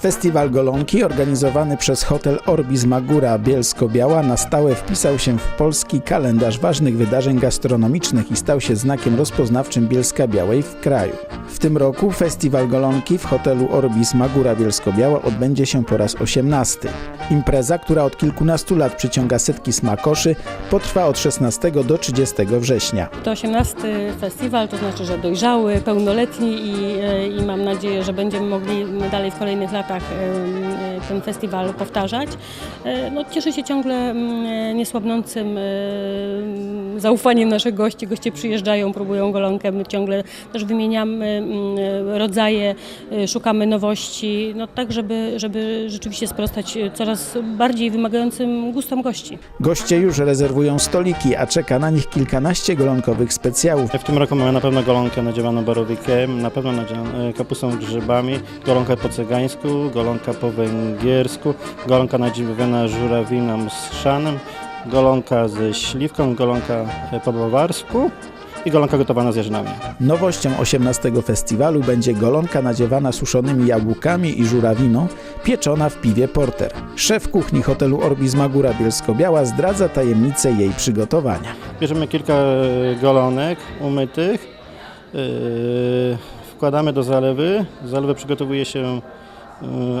Festiwal Golonki organizowany przez hotel Orbis Magura Bielsko-Biała na stałe wpisał się w polski kalendarz ważnych wydarzeń gastronomicznych i stał się znakiem rozpoznawczym Bielska Białej w kraju. W tym roku Festiwal Golonki w hotelu Orbis Magura Bielsko-Biała odbędzie się po raz 18. Impreza, która od kilkunastu lat przyciąga setki smakoszy, potrwa od 16 do 30 września. To 18 festiwal, to znaczy, że dojrzały, pełnoletni i, e, i mam nadzieję, że będziemy mogli dalej w kolejnych latach e, e, ten festiwal powtarzać. E, No, cieszę się ciągle mm, niesłabnącym e, zaufaniem naszych gości. Goście przyjeżdżają, próbują golonkę, my ciągle też wymieniamy mm, rodzaje, e, szukamy nowości, no tak, żeby, żeby rzeczywiście sprostać e, coraz bardziej wymagającym gustom gości. Goście już rezerwują stoliki, a czeka na nich kilkanaście golonkowych specjałów. W tym roku mamy na pewno golonkę nadziewaną borowikiem, na pewno nadziewaną kapustą z grzybami, golonkę po cygańsku, golonka po węgiersku, golonka nadziewana żurawiną z chrzanem, golonka ze śliwką, golonka e, po bawarsku i golonka gotowana z jarzynami. Nowością 18 festiwalu będzie golonka nadziewana suszonymi jabłkami i żurawiną, pieczona w piwie porter. Szef kuchni hotelu Orbis Magura Bielsko-Biała zdradza tajemnicę jej przygotowania. Bierzemy kilka e, golonek umytych, e, wkładamy do zalewy. Zalewę przygotowuje się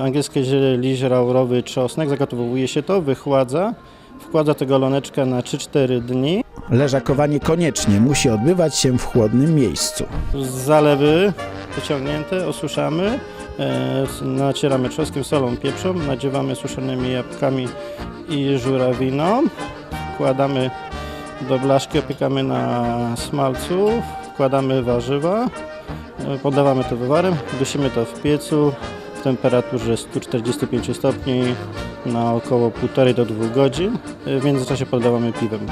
angielskie ziele, liść laurowy, czosnek, zagotowuje się to, wychładza, wkłada tę goloneczkę na 3-4 dni. Leżakowanie koniecznie musi odbywać się w chłodnym miejscu. Z zalewy wyciągnięte, osuszamy, e, nacieramy trzoskiem, solą, pieprzą, nadziewamy suszonymi jabłkami i żurawiną, wkładamy do blaszki, opiekamy na smalcu, wkładamy warzywa, e, podawamy to wywarem, dusimy to w piecu w temperaturze 145 stopni na około 1,5 do 2 godzin. W międzyczasie podawamy piwem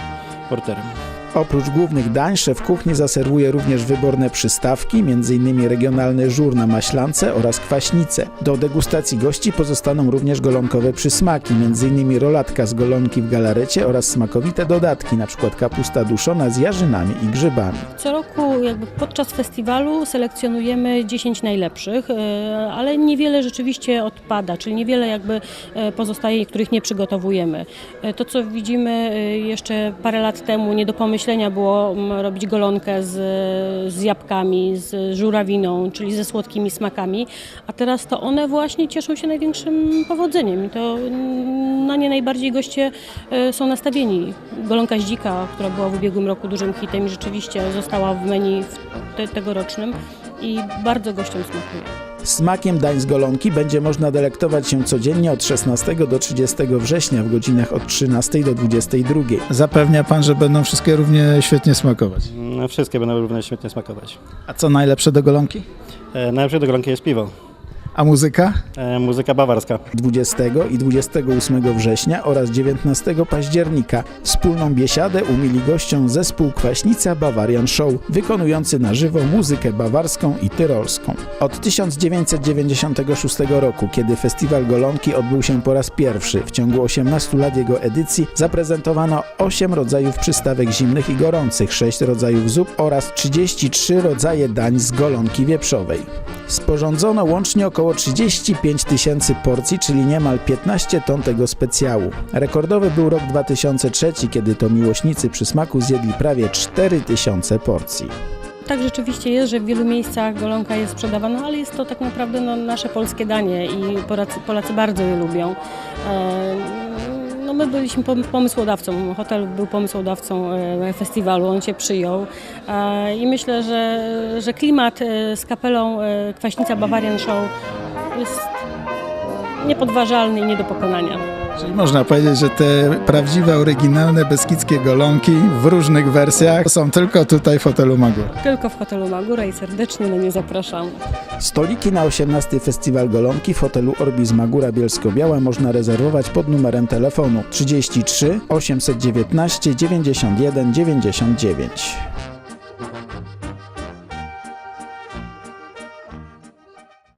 porterem. Oprócz głównych dań szef kuchni zaserwuje również wyborne przystawki, m.in. regionalny żur na maślance oraz kwaśnice. Do degustacji gości pozostaną również golonkowe przysmaki, m.in. rolatka z golonki w galarecie oraz smakowite dodatki, np. kapusta duszona z jarzynami i grzybami. Co roku jakby podczas festiwalu selekcjonujemy 10 najlepszych, e, ale niewiele rzeczywiście odpada, czyli niewiele jakby e, pozostaje, których nie przygotowujemy. E, To co widzimy jeszcze parę lat temu nie do pomyślenia było mm, robić golonkę z, z jabłkami, z żurawiną, czyli ze słodkimi smakami, a teraz to one właśnie cieszą się największym powodzeniem i to mm, na nie najbardziej goście e, są nastawieni. Golonka z dzika, która była w ubiegłym roku dużym hitem i rzeczywiście została w menu te, tegorocznym i bardzo gościom smakuje. Smakiem dań z golonki będzie można delektować się codziennie od 16 do 30 września w godzinach od 13 do 22. Zapewnia pan, że będą wszystkie równie świetnie smakować. Mm, Wszystkie będą równie świetnie smakować. A co najlepsze do golonki? E, najlepsze do golonki jest piwo. A muzyka? E, muzyka bawarska. 20 i 28 września oraz 19 października wspólną biesiadę umili gościom zespół Kwaśnica Bavarian Show, wykonujący na żywo muzykę bawarską i tyrolską. Od 1996 roku, kiedy festiwal Golonki odbył się po raz pierwszy, w ciągu 18 lat jego edycji zaprezentowano 8 rodzajów przystawek zimnych i gorących, 6 rodzajów zup oraz 33 rodzaje dań z golonki wieprzowej. Sporządzono łącznie około 35 tysięcy porcji, czyli niemal 15 ton tego specjału. Rekordowy był rok 2003, kiedy to miłośnicy przysmaku zjedli prawie 4 tysiące porcji. Tak rzeczywiście jest, że w wielu miejscach golonka jest sprzedawana, ale jest to tak naprawdę no, nasze polskie danie i Polacy, Polacy bardzo je lubią. E, my byliśmy pom- pomysłodawcą, hotel był pomysłodawcą e, festiwalu, on się przyjął. E, i myślę, że, że klimat e, z kapelą Kwaśnica Bavarian Show jest niepodważalny i nie do pokonania. Czyli można powiedzieć, że te prawdziwe, oryginalne beskidzkie golonki w różnych wersjach są tylko tutaj w hotelu Magura. Tylko w hotelu Magura i serdecznie na nie zapraszamy. Stoliki na 18 Festiwal Golonki w hotelu Orbis Magura Bielsko-Biała można rezerwować pod numerem telefonu 33 819 91 99.